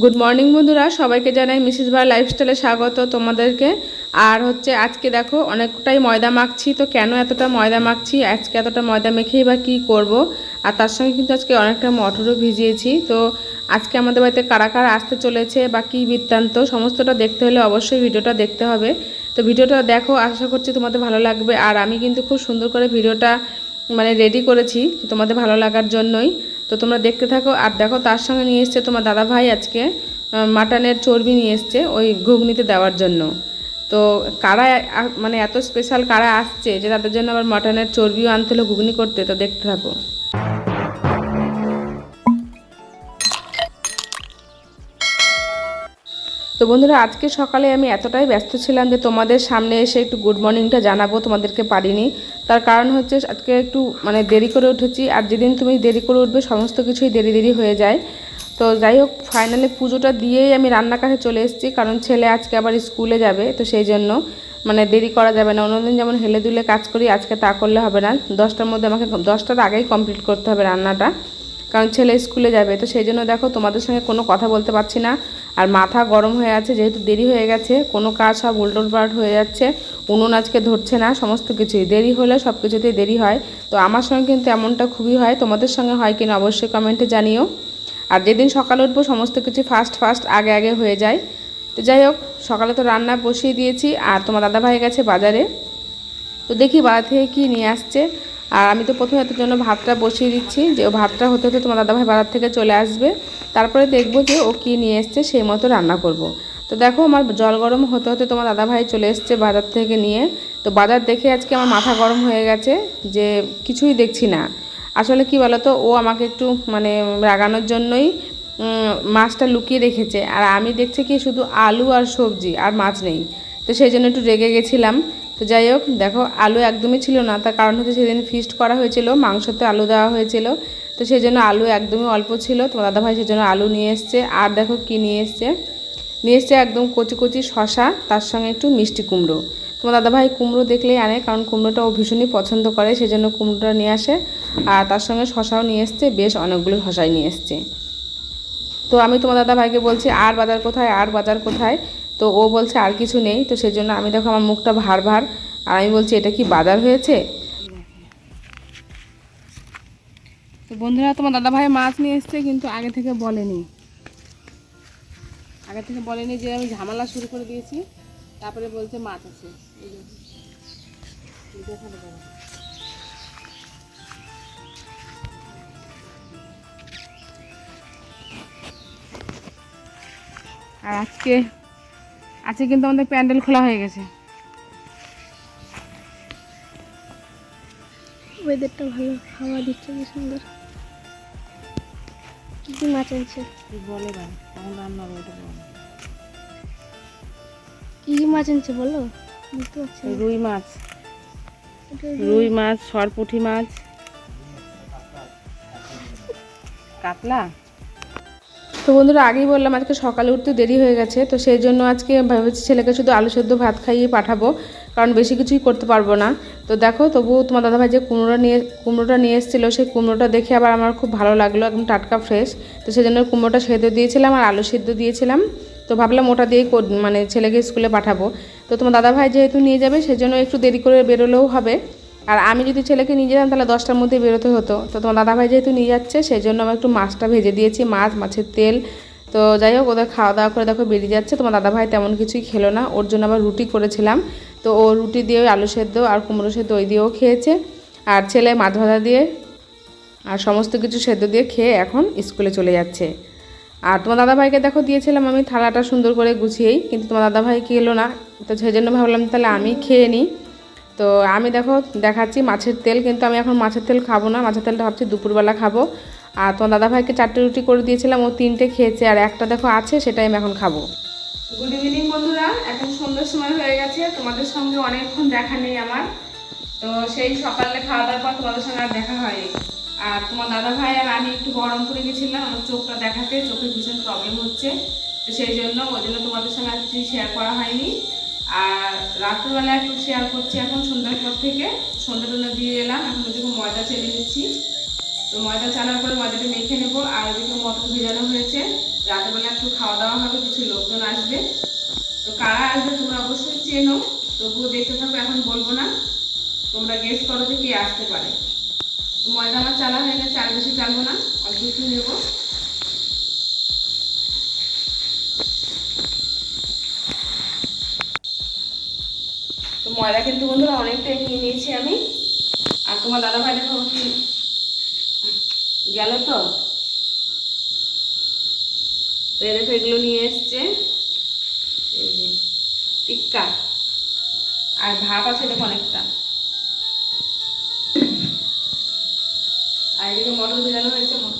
Good morning বন্ধুরা। সবাইকে জানাই মিসেস ভাই লাইফস্টাইলে স্বাগত তোমাদেরকে। আর হচ্ছে আজকে দেখো, অনেকটাই ময়দা মাখছি। তো কেন এতটা ময়দা মাখছি? আজকে এতটা ময়দা মেখেই বা কী করব? আর তার সঙ্গে কিন্তু আজকে অনেকটা মটরও ভিজিয়েছি। তো আজকে আমাদের বাড়িতে কারা কারা আসতে চলেছে বা কী বৃত্তান্ত, সমস্তটা দেখতে হলে অবশ্যই ভিডিওটা দেখতে হবে। তো ভিডিওটা দেখো, আশা করছি তোমাদের ভালো লাগবে। আর আমি কিন্তু খুব সুন্দর করে ভিডিওটা মানে রেডি করেছি তোমাদের ভালো লাগার জন্যই। তো তোমরা দেখতে থাকো। আর দেখো, তার সঙ্গে নিয়ে এসছে তোমার দাদা ভাই আজকে মাটনের চর্বি নিয়ে এসছে ওই ঘুগনিতে দেওয়ার জন্য। তো কারা মানে এত স্পেশাল কারা আসছে যে তাদের জন্য আবার মাটনের চর্বিও আনতে হলো ঘুগনি করতে? তো দেখতে থাকো। তো বন্ধুরা, আজকে সকালে আমি এতটাই ব্যস্ত ছিলাম যে তোমাদের সামনে এসে একটু গুড মর্নিংটা জানাব, তোমাদেরকে পারিনি। তার কারণ হচ্ছে আজকে একটু মানে দেরি করে উঠেছি, আর যেদিন তুমি দেরি করে উঠবে, সমস্ত কিছুই দেরি দেরি হয়ে যায়। তো যাই হোক ফাইনালি পুজোটা দিয়েই আমি রান্নার কাছে চলে এসেছি, কারণ ছেলে আজকে আবার স্কুলে যাবে, তো সেই জন্য মানে দেরি করা যাবে না। অন্যদিন যেমন হেলে দুলে কাজ করি, আজকে তা করলে হবে না। দশটার মধ্যে আমাকে দশটার আগেই কমপ্লিট করতে হবে রান্নাটা। কারণ ছেলে স্কুলে যাবে, তো সেই জন্য দেখো তোমাদের সঙ্গে কোনো কথা বলতে পারছি না। আর মাথা গরম হয়ে আছে, যেহেতু দেরি হয়ে গেছে, কোনো কাজ সব উল্টোপাল্ট হয়ে যাচ্ছে, উনুন আজকে ধরছে না, সমস্ত কিছুই। দেরি হলে সব কিছুতেই দেরি হয়। তো আমার সঙ্গে কিন্তু এমনটা খুবই হয়, তোমাদের সঙ্গে হয় কিনা অবশ্যই কমেন্টে জানিও। আর যেদিন সকালে উঠবো, সমস্ত কিছু ফাস্ট ফাস্ট আগে আগে হয়ে যায়। তো যাই হোক, সকালে তো রান্না বসিয়ে দিয়েছি, আর তোমার দাদাভাই গেছে বাজারে। তো দেখি বাজার থেকে কী নিয়ে আসছে। আর আমি তো প্রথমে এত জন্য ভাতটা বসিয়ে দিচ্ছি, যে ও ভাতটা হতে হতে তোমার দাদাভাই বাজার থেকে চলে আসবে। তারপরে দেখব যে ও কী নিয়ে এসছে, সেই মতো রান্না করব। তো দেখো আমার জল গরম হতে হতে তোমার দাদাভাই চলে এসছে বাজার থেকে নিয়ে। তো বাজার দেখে আজকে আমার মাথা গরম হয়ে গেছে, যে কিছুই দেখছি না। আসলে কি বলতো, ও আমাকে একটু মানে রাগানোর জন্যই মাছটা লুকিয়ে রেখেছে। আর আমি দেখছি কি শুধু আলু আর সবজি আর মাছ নেই। তো সেই জন্য একটু রেগে গেছিলাম। তো যাই হোক, দেখো, আলু একদমই ছিল না। তার কারণ হচ্ছে সেদিন ফিস্ট করা হয়েছিল, মাংসতে আলু দেওয়া হয়েছিল। তো সেই জন্য আলু একদমই অল্প ছিল। তোমার দাদাভাই সেই জন্য আলু নিয়ে এসছে। আর দেখো কি নিয়ে এসছে? নিয়ে এসছে একদম কচি কচি শশা তার সঙ্গে একটু মিষ্টি কুমড়ো। তোমার দাদাভাই কুমড়ো দেখলেই আনে, কারণ কুমড়োটা ও ভীষণই পছন্দ করে সেই জন্য কুমড়োটা নিয়ে আসে। আর তার সঙ্গে শশাও নিয়ে এসছে, বেশ অনেকগুলো শশাই নিয়ে এসছে। তো আমি তোমার দাদা ভাইকে বলছি, আর বাজার কোথায়, আর বাজার কোথায়? তো ও বলছে, আর কিছু নেই। তো সেই জন্য আমি দেখো আমার মুখটা ভার ভার, আর আমি বলছি, এটা কি বাজার হয়েছে? তো বন্ধুরা, তোমার দাদা ভাই মাছ নিয়ে এসছে, কিন্তু আগে থেকে বলেনি। আগে থেকে বলেনি যে আমি ঝামেলা শুরু করে দিয়েছি। তারপরে বলছে মাছ আছে। আর আজকে আজকে কিন্তু আমাদের প্যান্ডেল খোলা হয়ে গেছে। ওয়েদারটা ভালো হাওয়া দিচ্ছে কি সুন্দর। কি কি মাছ আনছে? বলে ভাই? কেমন রান্না ওটা বল। কি কি মাছ আনছে বলো? বুঝতে পারছি রুই মাছ। রুই মাছ সরপুঁটি মাছ। কাতলা? তো বন্ধুরা আগেই বললাম আজকে সকালে উঠতে দেরি হয়ে গেছে, তো সেই জন্য আজকে ভেবেছি ছেলেকে শুধু আলু সেদ্ধ ভাত খাইয়ে পাঠাবো, কারণ বেশি কিছুই করতে পারব না। তো দেখো, তবুও তোমার দাদাভাই যে কুমড়োটা নিয়ে কুমড়োটা নিয়ে এসেছিল, সেই কুমড়োটা দেখে আবার আমার খুব ভালো লাগল, একদম টাটকা ফ্রেশ তো সেই জন্য কুমড়োটা সেদ্ধ দিয়েছিলাম আর আলু সেদ্ধ দিয়েছিলাম। তো ভাবলাম ওটা দিয়েই মানে ছেলেকে স্কুলে পাঠাবো। তো তোমার দাদাভাই যেহেতু নিয়ে যাবে সেজন্য একটু দেরি করে বেরোলেও হবে। আর আমি যদি ছেলেকে নিয়ে যেতাম, তাহলে দশটার মধ্যে বেরোতে হতো। তো তোমার দাদাভাই যেহেতু নিয়ে যাচ্ছে সেই জন্য আমি একটু মাছটা ভেজে দিয়েছি, মাছ, মাছের তেল। তো যাই হোক, ওদের খাওয়া দাওয়া করে দেখো বেরিয়ে যাচ্ছে। তোমার দাদাভাই তেমন কিছুই খেলো না, ওর জন্য আবার রুটি করেছিলাম। তো ও রুটি দিয়ে ওই আলু সেদ্ধ আর কুমড়ো সেদ্ধ ওই দিয়েও খেয়েছে। আর ছেলে মাছ ভাজা দিয়ে আর সমস্ত কিছু সেদ্ধ দিয়ে খেয়ে এখন স্কুলে চলে যাচ্ছে। আর তোমার দাদাভাইকে দেখো দিয়েছিলাম আমি থালাটা সুন্দর করে গুছিয়েই, কিন্তু তোমার দাদাভাই এলো না। তো সেই জন্য ভাবলাম তাহলে আমি খেয়ে নিই। তো আমি দেখো, দেখাচ্ছি মাছের তেল, কিন্তু আমি এখন মাছের তেল খাব না। মাছের তেলটা ভাবছি দুপুরবেলা খাব। আর তোমার দাদাভাইকে চারটে রুটি করে দিয়েছিলাম, ও তিনটে খেয়েছে, আর একটা দেখো আছে, সেটাই আমি এখন খাব। গুড ইভিনিং বন্ধুরা। এখন সন্ধ্যার সময় হয়ে গেছে, তোমাদের সঙ্গে অনেকক্ষণ দেখা নেই আমার। তো সেই সকালে খাওয়া দাওয়ার পর তোমাদের সঙ্গে আর দেখা হয়নি। আর তোমার দাদা ভাই আর আমি একটু গরম বহরমপুরে গেছিলাম, আমার চোখটা দেখাতে, চোখে ভীষণ প্রবলেম হচ্ছে। তো সেই জন্য ওই জন্য তোমাদের সঙ্গে আর কিছু শেয়ার করা হয়নি। আর রাত্রিবেলা একটু শেয়ার করছি এখন সন্ধ্যার পর থেকে। সন্ধ্যা টন্ধ্যা দিয়ে এলাম। এখন ওদিকে ময়দা চেলে নিচ্ছি। তো ময়দা চালার পরে ময়দাটা মেখে নেব। আর ওদিকে মটর ভেজানো হয়েছে। রাতেবেলা একটু খাওয়া দাওয়া হবে, কিছু লোকজন আসবে। তো কারা আসবে তোমরা অবশ্যই চেনো। তবুও দেখতে থাকো, এখন বলব না। তোমরা গেস করো যে কে আসতে পারে। তো ময়দা আমার চালা হয়ে গেছে, আর বেশি চালবো না। অল্প একটু নেব। তো ময়দা কিন্তু বন্ধুরা অনেকটাই নিয়ে নিয়েছি আমি। আর তোমার দাদা ভাই দেখো কি গেল তো। তো দেখো এগুলো নিয়ে এসছে। টিক্কা। আর ভাত আছে দেখো অনেকটা। আর এদিকে মটর ভেজানো হয়েছে, মটর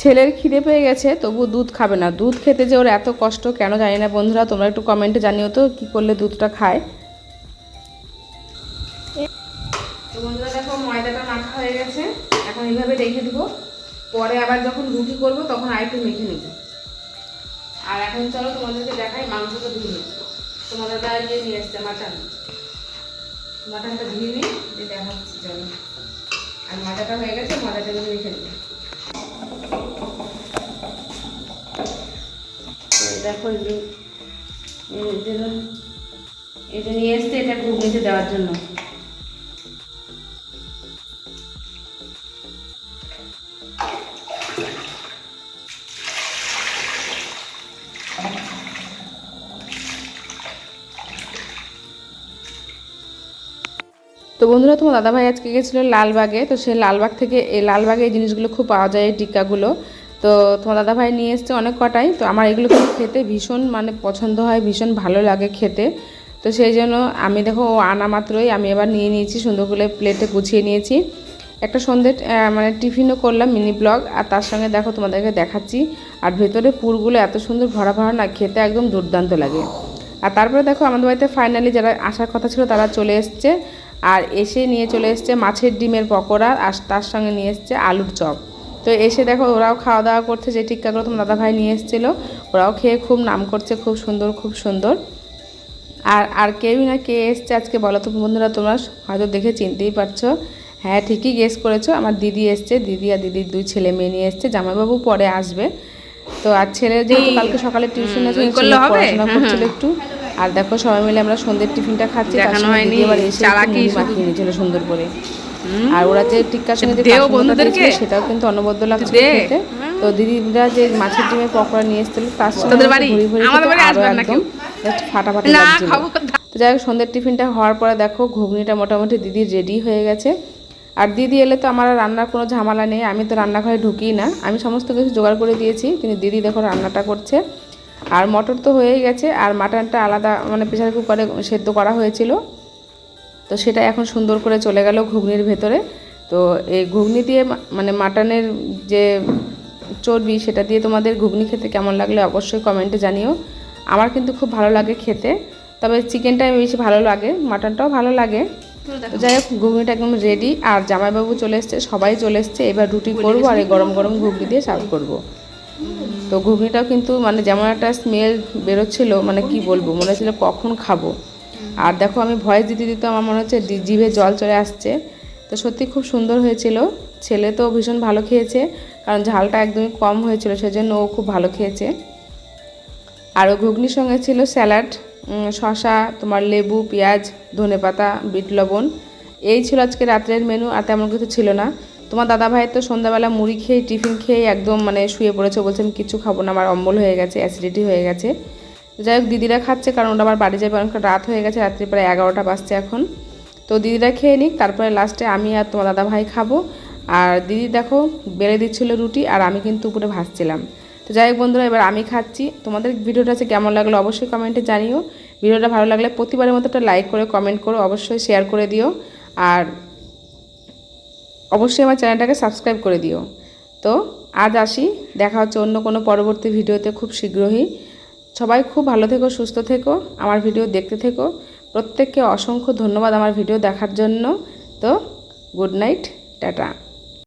ছেলের খিদে পেয়ে গেছে তবু দুধ খাবে না। দুধ খেতে যে ওর এত কষ্ট, কেন জানি না বন্ধুরা, তোমরা একটু কমেন্টে জানিও তো, কি করলে দুধটা খায়। তো বন্ধুরা দেখো, ময়দাটা মাখা হয়ে গেছে। এখন এইভাবে রেখে দিব। পরে আবার যখন রুটি করব, তখন আর একটু মেখে নেব। আর এখন চলো তোমাদেরকে দেখাই মাংসটা ধুয়ে নিই তোমার দাদা যে নিয়ে এসছে, মাটন। মাটনটা ধুয়ে নিই দেখাচ্ছি, চলো। আর মাথাটা হয়ে গেছে মাথাটাকে রেখে দিই দেখো যে নিয়ে এসছে, এটা ঘুগনিতে দেওয়ার জন্য। তো বন্ধুরা, তোমার দাদাভাই আজকে গেছিল লালবাগে। তো সেই লালবাগ থেকে এই লালবাগে এই জিনিসগুলো খুব পাওয়া যায়, এই টিক্কাগুলো। তো তোমার দাদাভাই নিয়ে এসছে অনেক কটাই। তো আমার এগুলো খেতে ভীষণ মানে পছন্দ হয়, ভীষণ ভালো লাগে খেতে। তো সেই জন্য আমি দেখো, ও আনা মাত্রই আমি এবার নিয়ে নিয়েছি, সুন্দর করে প্লেটে গুছিয়ে নিয়েছি। একটা সন্ধ্যে মানে টিফিনও করলাম মিনি ব্লগ আর তার সঙ্গে দেখো তোমাদেরকে দেখাচ্ছি। আর ভেতরে পুরগুলো এত সুন্দর ভরা ভরা না, খেতে একদম দুর্দান্ত লাগে। আর তারপরে দেখো, আমাদের বাড়িতে ফাইনালি যারা আসার কথা ছিল, তারা চলে এসছে। আর এসে নিয়ে চলে এসছে মাছের ডিমের পকোড়া, আর তার সঙ্গে নিয়ে এসছে আলুর চপ। তো এসে দেখো ওরাও খাওয়া দাওয়া করছে যে টিক্কাগুলো তোমার দাদাভাই নিয়ে এসেছিল ওরাও খেয়ে খুব নাম করছে খুব সুন্দর খুব সুন্দর। আর আর কেউই না কে এসছে আজকে বলো তো বন্ধুরা তোমরা হয়তো দেখে চিনতেই পারছ। হ্যাঁ ঠিকই গেস করেছ আমার দিদি এসছে দিদি আর দিদির দুই ছেলে মেয়ে নিয়ে এসছে জামাইবাবু পরে আসবে। তো আর ছেলে যেহেতু কালকে সকালে টিউশন আছে পড়াশোনা করছিল একটু। আর দেখো সবাই মিলে আমরা সন্ধ্যের টিফিনটা খাচ্ছি তার সঙ্গে দিদি এবার এসে মাখিয়ে নিয়েছিল সুন্দর করে। আর ওরা যে টিক্কার সঙ্গে যে সেটাও কিন্তু অনবদ্য লাগছে খেতে তো দিদিরা যে মাছের ডিমের পকোড়া নিয়ে এসেছিল তার সঙ্গে ঘুরি ঘুরি খেতে একদম জাস্ট ফাটাফাটি লাগছিল। তো যাই হোক সন্ধ্যের টিফিনটা হওয়ার পরে দেখো ঘুগনিটা মোটামুটি দিদির রেডি হয়ে গেছে। আর দিদি এলে তো আমার রান্নার কোনো ঝামেলা নেই আমি তো রান্নাঘরে ঢুকি না। আমি সমস্ত কিছু জোগাড় করে দিয়েছি কিন্তু দিদি দেখো রান্নাটা করছে। আর মটর তো হয়েই গেছে আর মাটনটা আলাদা মানে প্রেশার কুকারে সেদ্ধ করা হয়েছিল। তো সেটা এখন সুন্দর করে চলে গেল ঘুগনির ভেতরে। তো এই ঘুগনি দিয়ে মানে মাটনের যে চর্বি সেটা দিয়ে তোমাদের ঘুগনি খেতে কেমন লাগলে অবশ্যই কমেন্টে জানিও। আমার কিন্তু খুব ভালো লাগে খেতে তবে চিকেনটা আমি বেশি ভালো লাগে মাটনটাও ভালো লাগে। তো যাই হোক ঘুগনিটা একদম রেডি আর জামাইবাবু চলে এসছে সবাই চলে এসছে। এবার রুটি করব আর এই গরম গরম ঘুগনি দিয়ে সার্ভ করব। তো ঘুগনিটাও কিন্তু মানে যেমন একটা স্মেল বেরোচ্ছিল মানে কি বলব মনে হচ্ছিল কখন খাব। আর দেখো আমি ভয়েস দিতে দিতে আমার মনে হচ্ছে জিভে জল চলে আসছে। তো সত্যি খুব সুন্দর হয়েছিল। ছেলে তো ভীষণ ভালো খেয়েছে, কারণ ঝালটা একদমই কম হয়েছিল, সেজন্য ও খুব ভালো খেয়েছে। আর ও ঘুগনির সঙ্গে ছিল স্যালাড শসা, তোমার লেবু, পেঁয়াজ ধনেপাতা বিট লবণ। এই ছিল আজকে রাত্রের মেনু আর তেমন কিছু ছিল না। তোমার দাদা ভাই তো সন্ধ্যাবেলা মুড়ি খেয়ে টিফিন খেয়ে একদম মানে শুয়ে পড়েছে, বলছে আমি কিছু খাব না, আমার অম্বল হয়ে গেছে অ্যাসিডিটি হয়ে গেছে। যাই হোক, দিদিরা খাচ্ছে কারণ ওটা আমার বাড়ি যাবে অনেকটা রাত হয়ে গেছে, রাত্রি প্রায় এগারোটা বাজছে এখন। তো দিদিরা খেয়ে নিক, তারপরে লাস্টে আমি আর তোমার দাদা ভাই খাব। আর দিদি দেখো, বেড়ে দিচ্ছিল রুটি আর আমি কিন্তু উপরে ভাসছিলাম। তো যাই হোক বন্ধুরা, এবার আমি খাচ্ছি। তোমাদের ভিডিওটা আছে কেমন লাগল অবশ্যই কমেন্টে জানিও। ভিডিওটা ভালো লাগলে প্রতিবারের মতো একটা লাইক করে কমেন্ট করো, অবশ্যই শেয়ার করে দিও। আর অবশ্যই আমার চ্যানেলটাকে সাবস্ক্রাইব করে দিও। তো আজ আসি, দেখা হচ্ছে অন্য কোনো পরবর্তী ভিডিওতে খুব শীঘ্রই। সবাই খুব ভালো থেকো, সুস্থ থেকো, আমার ভিডিও দেখতে থেকো। প্রত্যেককে অসংখ্য ধন্যবাদ আমার ভিডিও দেখার জন্য। তো গুড নাইট টাটা।